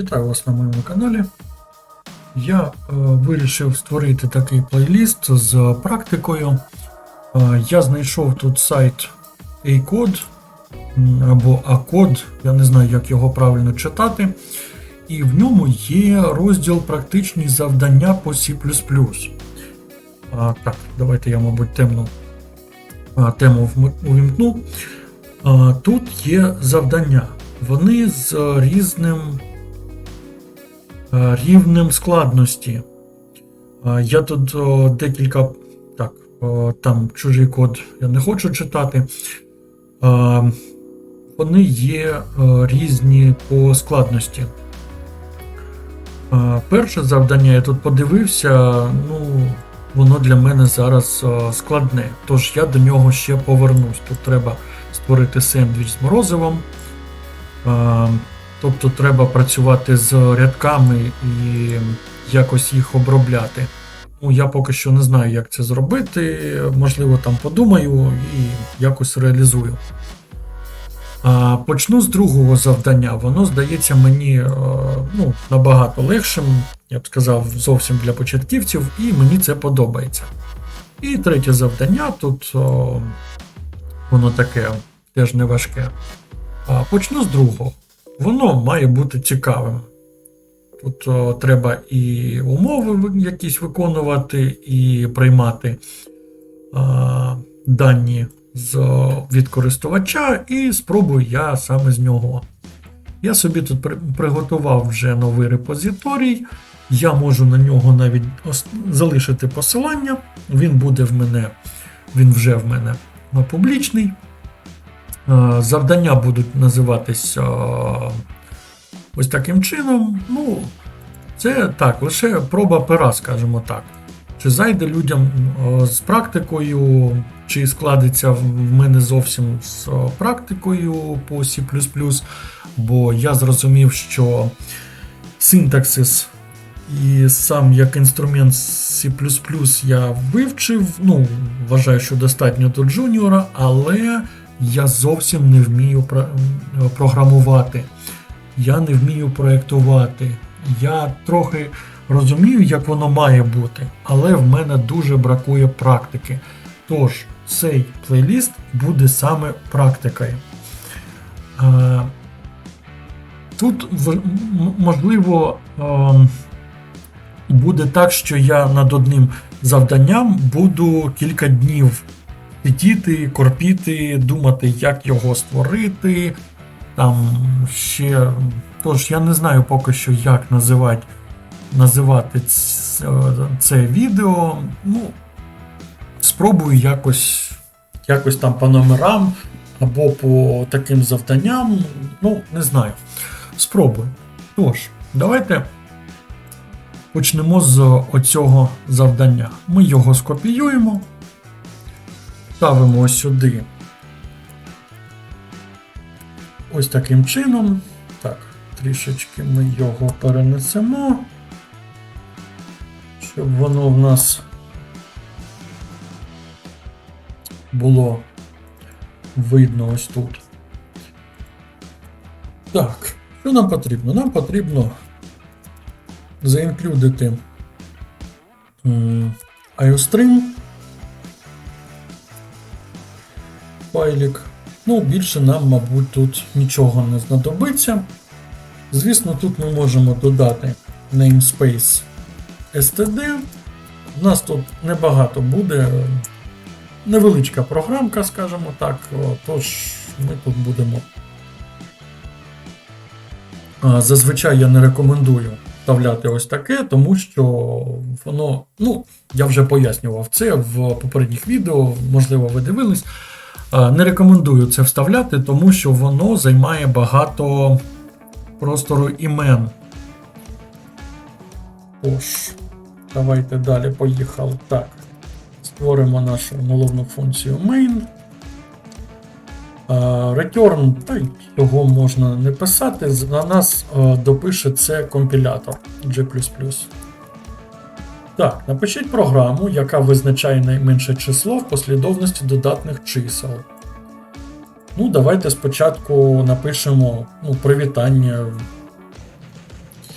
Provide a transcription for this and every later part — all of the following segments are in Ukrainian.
Вітаю вас на моєму каналі. Я е, вирішив створити такий плейліст з практикою. Е, я знайшов тут сайт A-Code або A-Code, я не знаю, як його правильно читати. І в ньому є розділ практичні завдання по C. А, так, давайте я, мабуть, темну а, тему увімкну. А, тут є завдання. Вони з різним е, рівнем складності. Е, Я тут декілька. Так, там чужий код я не хочу читати. Е, Вони є е, різні по складності. Е, Перше завдання я тут подивився, ну, воно для мене зараз е, складне, тож я до нього ще повернусь. Тут треба створити сендвіч з морозивом. Е, Тобто треба працювати з рядками і якось їх обробляти. Ну, я поки що не знаю, як це зробити. Можливо, там подумаю і якось реалізую. А, Почну з другого завдання. Воно здається мені е, ну, набагато легшим, я б сказав, зовсім для початківців, і мені це подобається. І третє завдання тут о, воно таке теж не важке. А, Почну з другого. Воно має бути цікавим. Тут о, треба і умови якісь виконувати, і приймати а, дані з, від користувача, і спробую я саме з нього. Я собі тут при- приготував вже новий репозиторій. Я можу на нього навіть залишити посилання. Він буде в мене, він вже в мене е, публічний. Е, Завдання будуть називатись е, ось таким чином. Ну, це так, лише проба пера, скажімо так. Чи зайде людям е, з практикою, чи складеться в мене зовсім з практикою по C, бо я зрозумів, що синтаксис і сам як інструмент C я вивчив. Ну, вважаю, що достатньо до джуніора, але я зовсім не вмію програмувати. Я не вмію проєктувати. Я трохи розумію, як воно має бути, але в мене дуже бракує практики. Тож, цей плейліст буде саме практикою. Е, Тут можливо ем, буде так, що я над одним завданням буду кілька днів сидіти, корпіти, думати, як його створити. Там ще. Тож я не знаю поки що, як називати, називати це відео. Ну, спробую якось, якось там по номерам або по таким завданням. Ну, не знаю. Спробую. Тож, давайте почнемо з оцього завдання. Ми його скопіюємо, ставимо сюди. Ось таким чином. Так, трішечки ми його перенесемо, щоб воно в нас було видно ось тут. Так, що нам потрібно? Нам потрібно заінклюдити IOStream файлик. Ну, більше нам, мабуть, тут нічого не знадобиться. Звісно, тут ми можемо додати namespace std. У нас тут небагато буде. Невеличка програмка, скажімо так. Тож ми тут будемо. Зазвичай я не рекомендую вставляти ось таке, тому що воно, ну, я вже пояснював це в попередніх відео, можливо, ви дивились. А, Не рекомендую це вставляти, тому що воно займає багато простору імен. Тож, давайте далі поїхали. Так. Створимо нашу головну функцію main. Return, та й його можна не писати. На нас е, допише це компілятор G. Так, напишіть програму, яка визначає найменше число в послідовності додатних чисел. Ну, давайте спочатку напишемо ну, привітання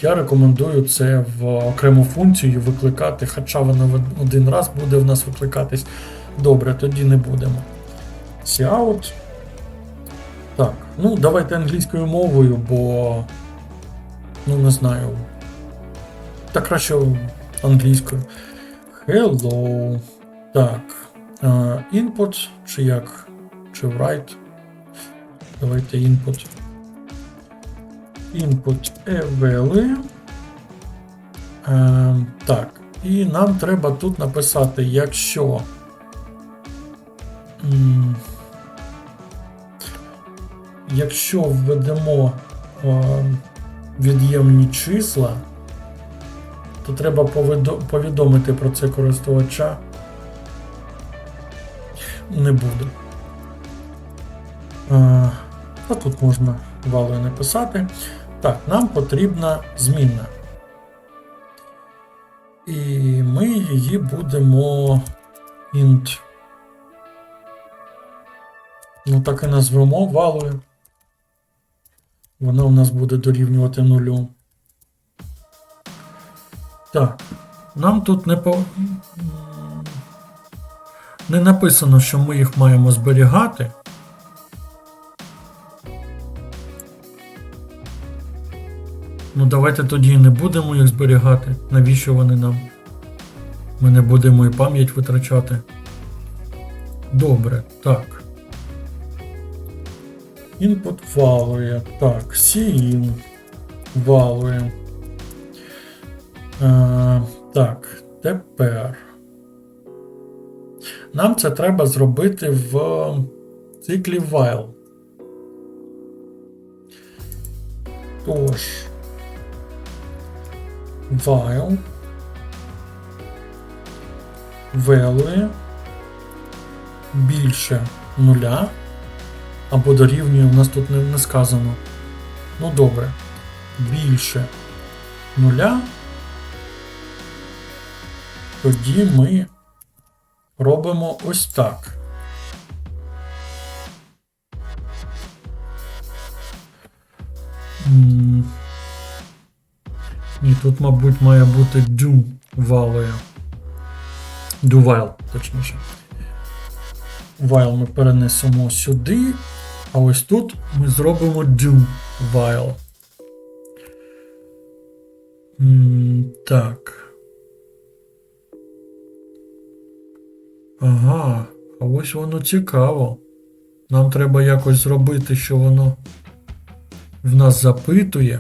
я рекомендую це в окрему функцію викликати, хоча воно один раз буде в нас викликатись. Добре, тоді не будемо. Cout. Так, ну давайте англійською мовою, бо. Ну, не знаю. Та краще англійською. Hello. Так. Input, чи як? Чи write? Давайте input. Input value. Е, так. І нам треба тут написати, якщо. Якщо введемо е, від'ємні числа, то треба повідомити про це користувача. Не буду. Е, а тут можна валою написати. Так, нам потрібна змінна. І ми її будемо int. Ну, так і назвемо валою. Вона у нас буде дорівнювати нулю. Так. Нам тут не по... не написано, що ми їх маємо зберігати. Ну, давайте тоді не будемо їх зберігати. Навіщо вони нам? Ми не будемо і пам'ять витрачати. Добре, так. Input value. Так, cin value. Е, так, тепер. Нам це треба зробити в циклі while. Тож. While. Value більше нуля. Або дорівнює, у нас тут не, сказано. Ну добре. Більше нуля. Тоді ми робимо ось так. Ні, тут, мабуть, має бути do валою. Do while, точніше. While ми перенесемо сюди, а ось тут ми зробимо do while. Так. Ага, а ось воно цікаво. Нам треба якось зробити, що воно в нас запитує.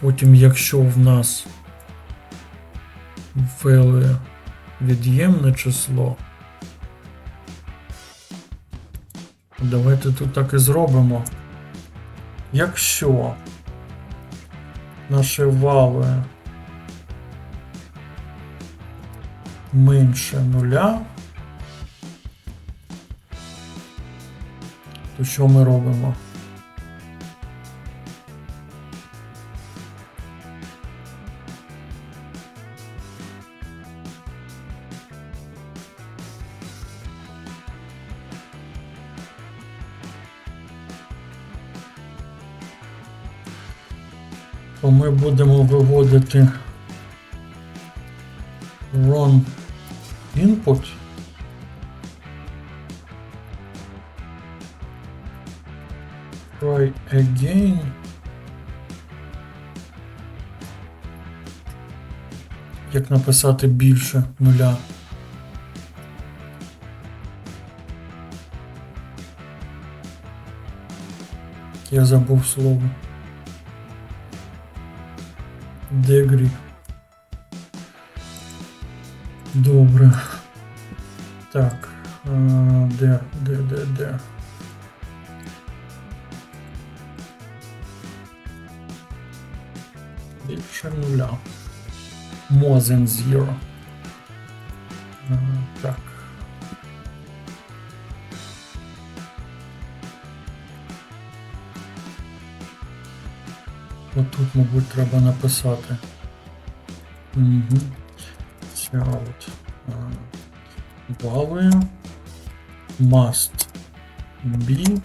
Потім, якщо в нас ввели від'ємне число, давайте тут так і зробимо. Якщо наше вале менше нуля, то що ми робимо? Ми будемо виводити run input. Try again. Як написати більше нуля. Я забув слово. Дегрі. Добре. Так. е, Де, де, де, де? Більше нуля. More than zero. Е, Так. Отут, мабуть, треба написати. Угу. Shout. Value must B.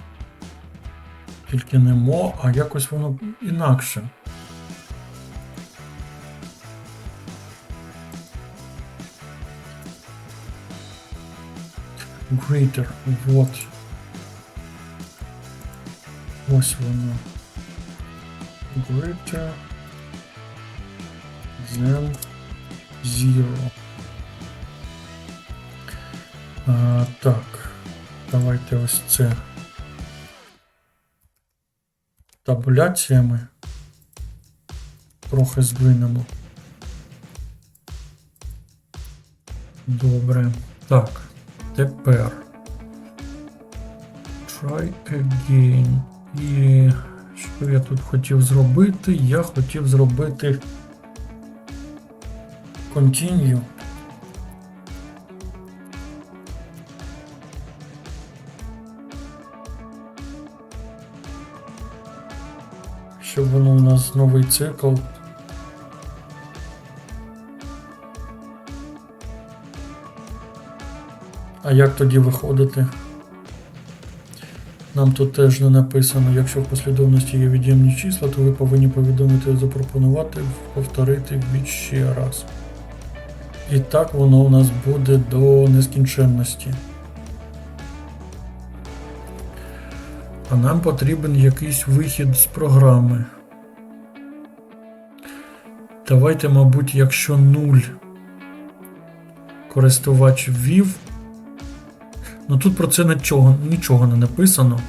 Тільки не мо, а якось воно інакше. Greater. Вот. Ось воно. Greater than zero. А, так. Давайте ось це. Табуляціями. Трохи здвинемо. Добре. Так. Тепер. Try again. І що я тут хотів зробити? Я хотів зробити Continue. Щоб воно у нас новий цикл. А як тоді виходити? Нам тут теж не написано, якщо в послідовності є від'ємні числа, то ви повинні повідомити, запропонувати, повторити вбіть ще раз. І так воно у нас буде до нескінченності. А нам потрібен якийсь вихід з програми. Давайте, мабуть, якщо 0 користувач ввів. Ну тут про це нічого, нічого не написано.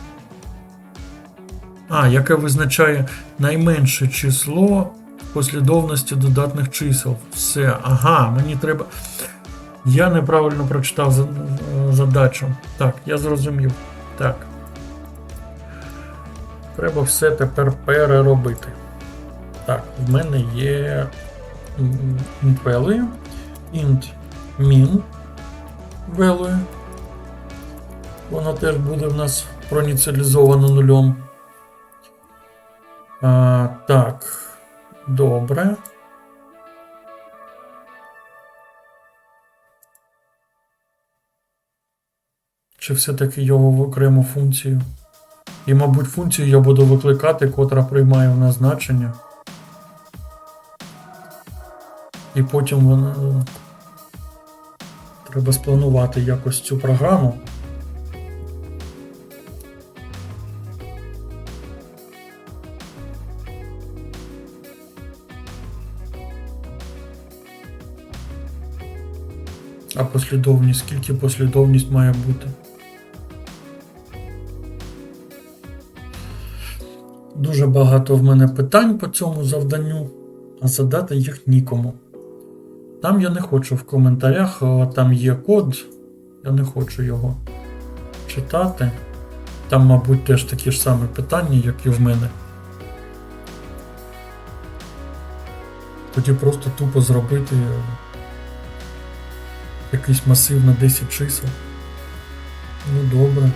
А, яке визначає найменше число послідовності додатних чисел. Все. Ага, мені треба. Я неправильно прочитав задачу. Так, я зрозумів. Так. Треба все тепер переробити. Так, в мене є int value, int min value. Воно теж буде в нас проініціалізовано нульом. А, так, добре. Чи все-таки його в окрему функцію? І, мабуть, функцію я буду викликати, котра приймає в нас значення. І потім вона... треба спланувати якось цю програму. А послідовність, скільки послідовність має бути? Дуже багато в мене питань по цьому завданню, а задати їх нікому. Там я не хочу в коментарях, а там є код, я не хочу його читати. Там, мабуть, теж такі ж самі питання, як і в мене. Тоді просто тупо зробити якийсь масив на 10 чисел. Ну добре.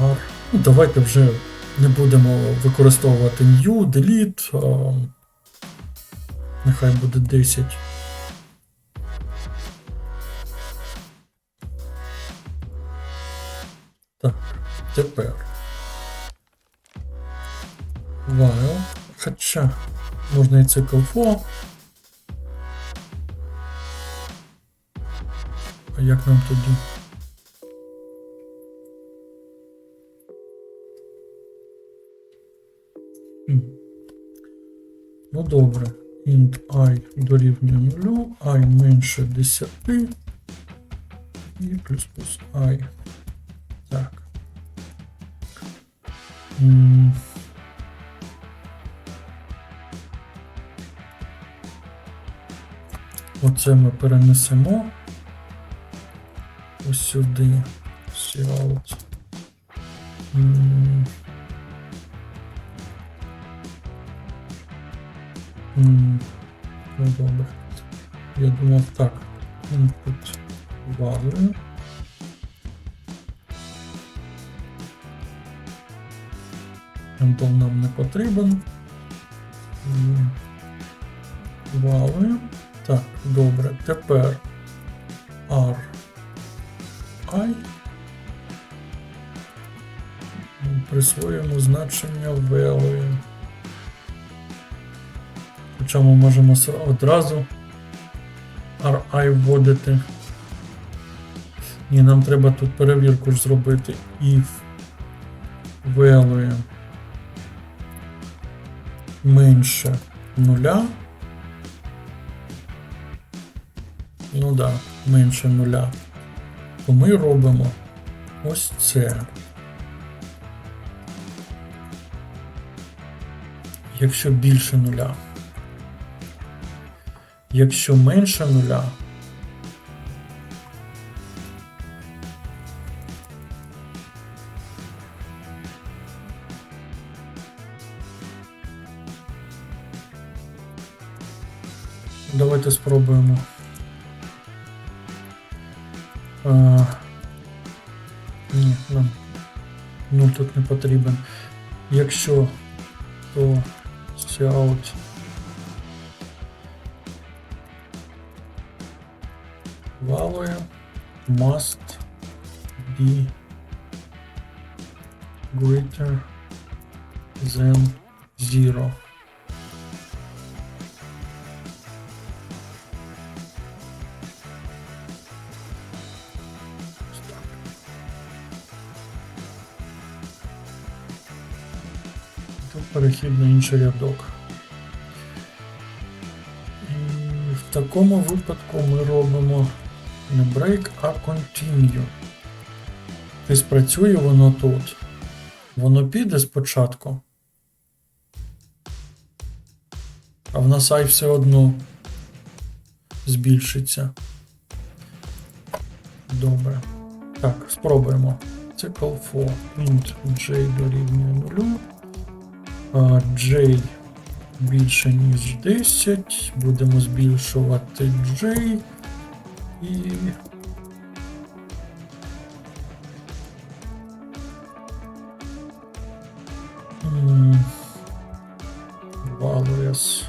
R. Ну, давайте вже не будемо використовувати new, delete. Нехай буде 10. Так, тепер. While. Хоча можна і цикл for. А як нам тоді? Ну добре. int i дорівнює 0, i менше 10 і плюс плюс i. Так. Оце ми перенесемо ось сюди. М, Ну добре. Я думав так. Input value. Антон нам не потрібен. Value. Так, добре. Тепер R I. присвоюємо значення value. Хоча ми можемо одразу RI вводити. Ні, нам треба тут перевірку зробити. If value менше нуля. Ну да, менше нуля. То ми робимо ось це. Якщо більше нуля. Якщо менше нуля. Давайте спробуємо. Ні, нам нуль тут не потрібен. Якщо то out перехід на інший рядок. І в такому випадку ми робимо не break, а continue. І спрацює воно тут. Воно піде спочатку. А в нас I все одно збільшиться. Добре. Так, спробуємо. Цикл for int j дорівнює 0. J більше ніж 10. Будемо збільшувати J. І. Values.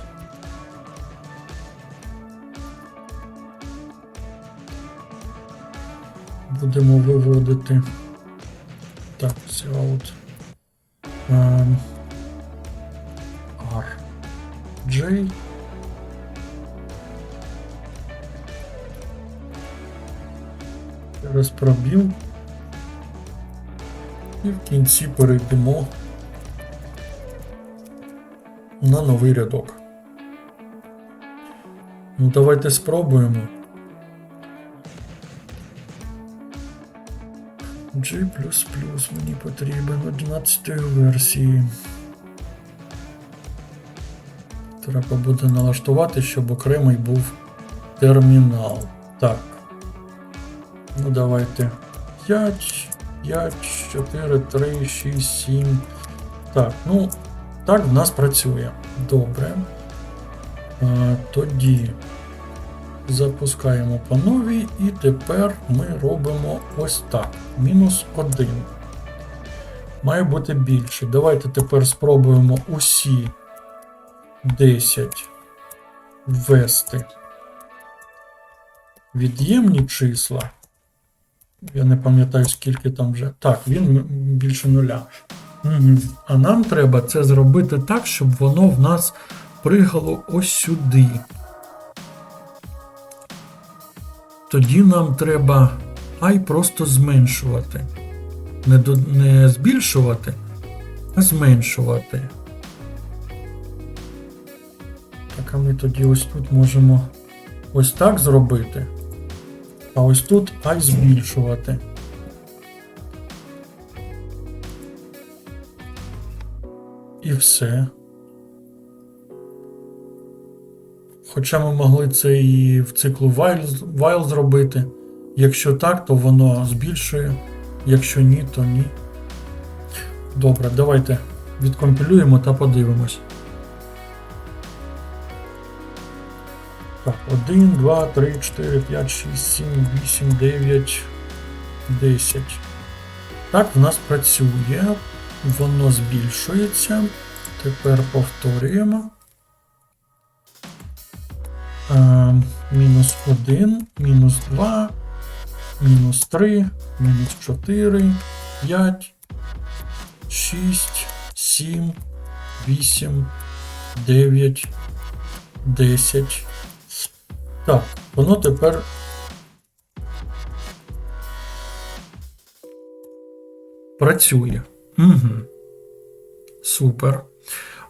Будемо виводити. Так, out. Ем, R. J. Зараз пробіл. І в кінці перейдемо на новий рядок. Ну, давайте спробуємо. G мені потрібен 11 версії. Треба буде налаштувати, щоб окремий був термінал. Так. Ну, давайте 5, 5, 4, 3, 6, 7. Так, ну, так в нас працює. Добре. А, тоді запускаємо по новій, і тепер ми робимо ось так. Мінус 1. Має бути більше. Давайте тепер спробуємо усі 10 ввести від'ємні числа. Я не пам'ятаю, скільки там вже. Так, він більше нуля. Угу. А нам треба це зробити так, щоб воно в нас пригало ось сюди. Тоді нам треба і просто зменшувати. Не, до, не збільшувати, а зменшувати. Так, а ми тоді ось тут можемо ось так зробити. А ось тут і збільшувати. І все. Хоча ми могли це і в циклу while зробити. Якщо так, то воно збільшує. Якщо ні, то ні. Добре, давайте відкомпілюємо та подивимось. Так, 1, 2, 3, 4, 5, 6, 7, 8, 9, 10. Так, в нас працює. Воно збільшується. Тепер повторюємо. Е, мінус 1, мінус 2, мінус 3, мінус 4, 5, 6, 7, 8, 9, 10. Так, воно тепер. Працює. Угу. Супер.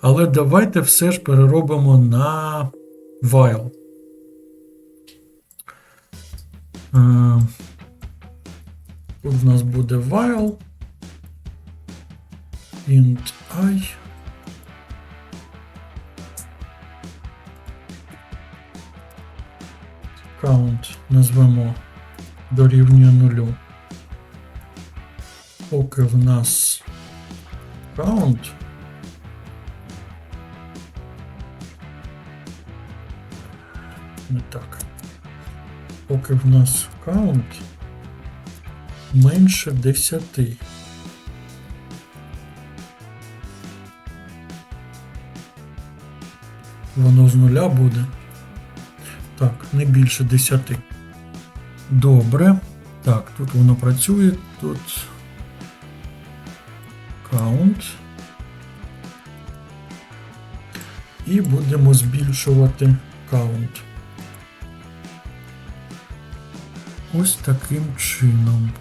Але давайте все ж переробимо на while. Е, Тут в нас буде while. int i. Count назвемо дорівнює нулю. Поки в нас count. Не так. Поки в нас count менше 10. Воно з нуля буде. Так, не більше 10. Добре. Так, тут воно працює, тут count. І будемо збільшувати count. Ось таким чином.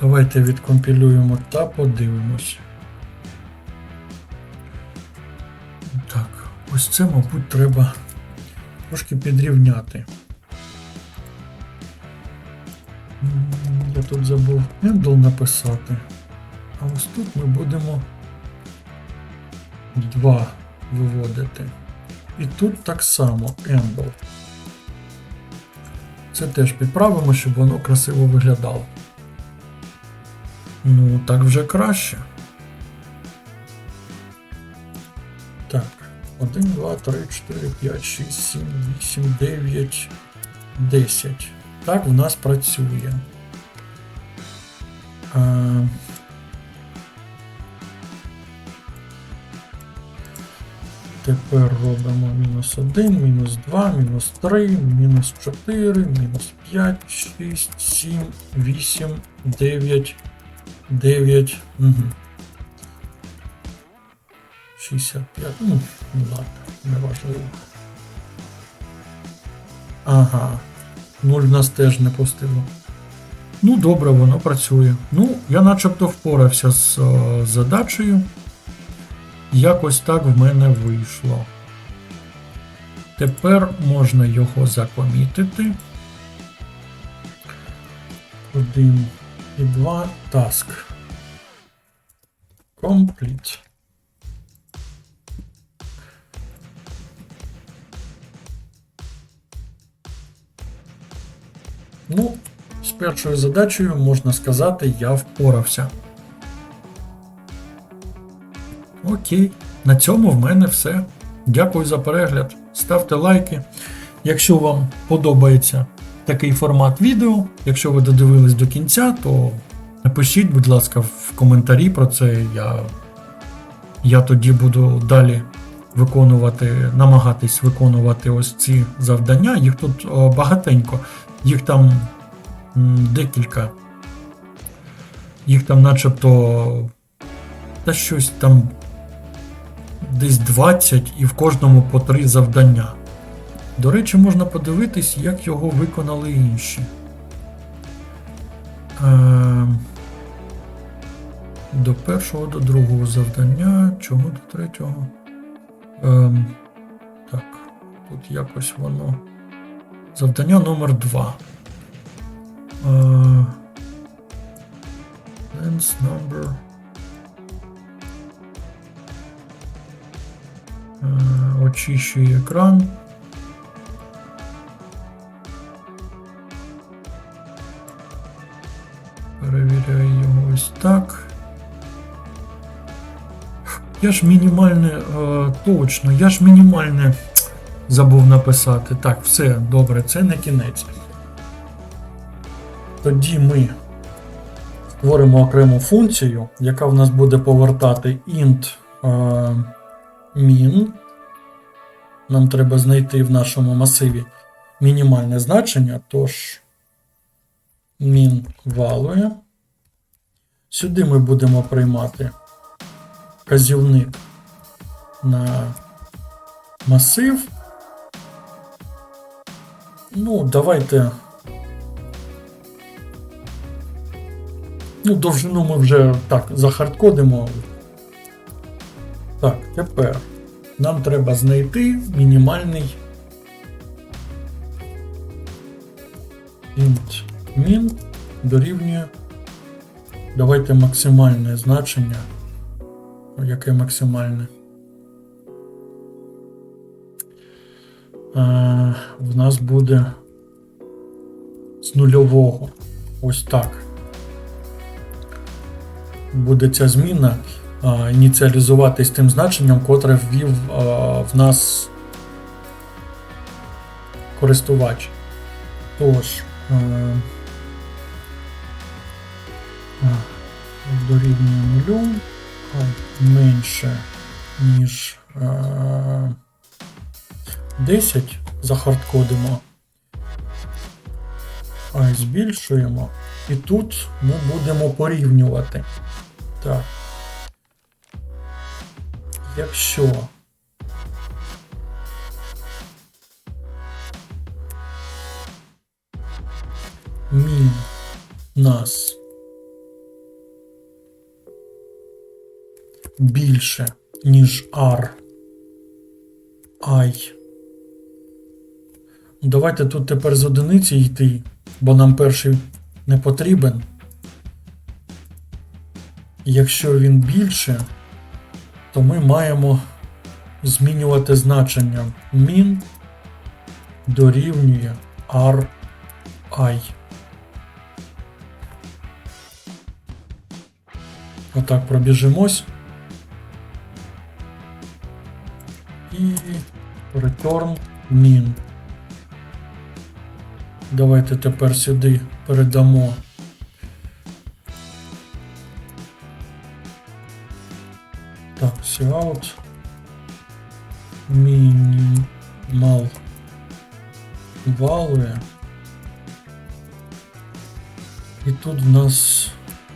Давайте відкомпілюємо та подивимось. Так, ось це, мабуть, треба трошки підрівняти. Я тут забув handle написати. А ось тут ми будемо 2 виводити. І тут так само handle. Це теж підправимо, щоб воно красиво виглядало. Ну, так вже краще. Так. 1, 2, 3, 4, 5, 6, 7, 8, 9, 10. Так в нас працює. А... Тепер робимо мінус 1, мінус 2, мінус 3, мінус 4, мінус 5, 6, 7, 8, 9, 9. Угу. 65. Ну, ну ладно, не важливо. Ага. 0 в нас теж не пустило. Ну, добре, воно працює. Ну, я начебто впорався з е, задачею. Якось так в мене вийшло. Тепер можна його закомітити. 1 і 2 task. Complete. Ну, з першою задачею можна сказати, я впорався. Окей, на цьому в мене все. Дякую за перегляд. Ставте лайки. Якщо вам подобається такий формат відео, якщо ви додивились до кінця, то напишіть, будь ласка, в коментарі про це. Я, я тоді буду далі виконувати, намагатись виконувати ось ці завдання. Їх тут о, багатенько, їх там декілька. Їх там начебто. Та щось там десь 20 і в кожному по 3 завдання. До речі, можна подивитись, як його виконали інші. Е, До першого, до другого завдання. Чого до третього? Е, Так, тут якось воно. Завдання номер 2. Е, Lens number. Е, Очищую екран. Перевіряю його ось так. Я ж мінімальне, е, точно, я ж мінімальне забув написати. Так, все, добре, це не кінець. Тоді ми створимо окрему функцію, яка в нас буде повертати int е, min. Нам треба знайти в нашому масиві мінімальне значення, тож min value. Сюди ми будемо приймати казівник на масив. Ну, давайте. Ну, довжину ми вже так захардкодимо. Так, тепер нам треба знайти мінімальний int min дорівнює. Давайте максимальне значення. Яке максимальне? В нас буде з нульового. Ось так. Буде ця зміна е, ініціалізуватись тим значенням, котре ввів е, в нас користувач. Тож, е, е, дорівнює нулю, менше, ніж е, 10 захардкодимо, а збільшуємо. І тут ми будемо порівнювати. Так. Якщо мін нас більше, ніж R I. Давайте тут тепер з одиниці йти, бо нам перший не потрібен. Якщо він більше, то ми маємо змінювати значення min дорівнює R I. Отак пробіжимось. І return min. Давайте тепер сюди передамо. Так, cout. Minimal value. І тут в нас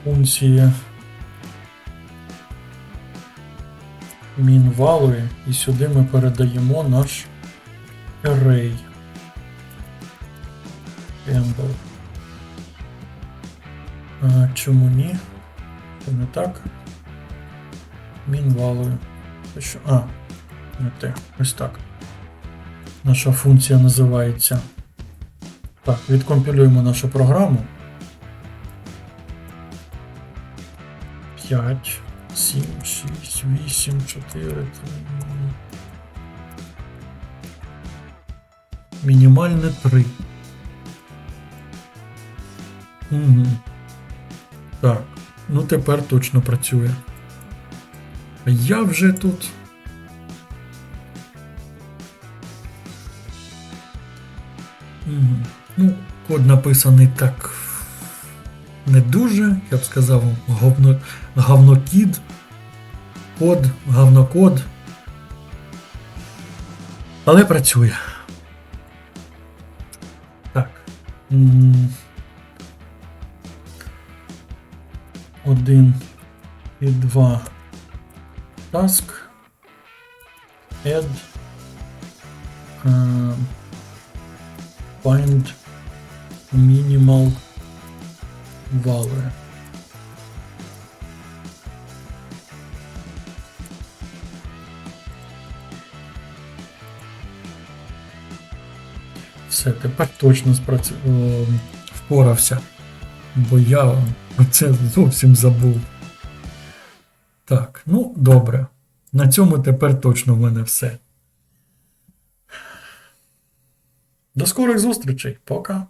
функція min і сюди ми передаємо наш array. Campbell. А, чому ні? Це не так. Це що? А, не те. Ось так. Наша функція називається. Так, відкомпілюємо нашу програму. 5, 7, 6, 8, 4, 3. Мінімальне 3. Угу. Так, ну тепер точно працює. А Я вже тут. Угу. Ну, код написаний так. Не дуже, я б сказав, говно, говнокід. Код, говнокод. Але працює. Так. М, Один і два task add е, find minimal value. Все, тепер точно спрацю... е, впорався. Бо я це зовсім забув. Так, ну добре. На цьому тепер точно в мене все. До скорих зустрічей. Пока.